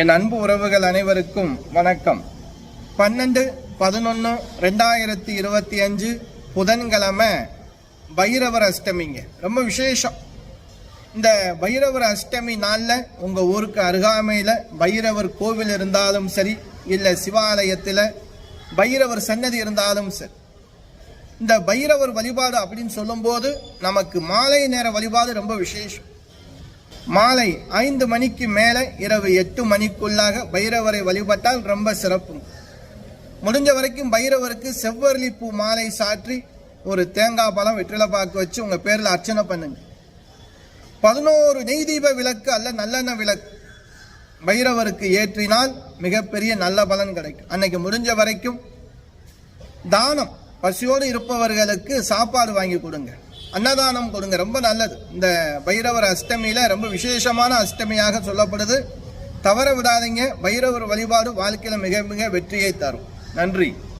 என் அன்பு உறவுகள் அனைவருக்கும் வணக்கம். பன்னெண்டு பதினொன்று ரெண்டாயிரத்தி இருபத்தி அஞ்சு புதன்கிழமை பைரவர் அஷ்டமிங்க. ரொம்ப விசேஷம். இந்த பைரவர் அஷ்டமி நாளில் உங்கள் ஊருக்கு அருகாமையில் பைரவர் கோவில் இருந்தாலும் சரி இல்லை சிவாலயத்தில் பைரவர் சன்னதி இருந்தாலும் சரி. இந்த பைரவர் வழிபாடு அப்படின்னு சொல்லும்போது நமக்கு மாலை நேர வழிபாடு ரொம்ப விசேஷம். மாலை ஐந்து மணிக்கு மேலே இரவு எட்டு மணிக்குள்ளாக பைரவரை வழிபட்டால் ரொம்ப சிறப்பு முடிஞ்ச வரைக்கும் பைரவருக்கு செவ்வரளி பூ மாலை சாற்றி ஒரு தேங்காய் பழம் வெற்றிலைப்பாக்கு வச்சு உங்கள் பேரில் அர்ச்சனை பண்ணுங்க. பதினோரு நெய் தீப விளக்கு அல்ல நல்லெண்ணெய் விளக்கு. பைரவருக்கு ஏற்றினால் மிகப்பெரிய நல்ல பலன் கிடைக்கும். அன்னைக்கு முடிஞ்ச வரைக்கும் தானம். பசியோடு இருப்பவர்களுக்கு சாப்பாடு வாங்கி கொடுங்க. அன்னதானம் கொடுங்க ரொம்ப நல்லது. இந்த பைரவர் அஷ்டமியில் ரொம்ப விசேஷமான அஷ்டமியாக சொல்லப்படுது. தவற விடாதீங்க. பைரவர் வழிபாடு வாழ்க்கையில் மிக மிக வெற்றியை தரும். நன்றி.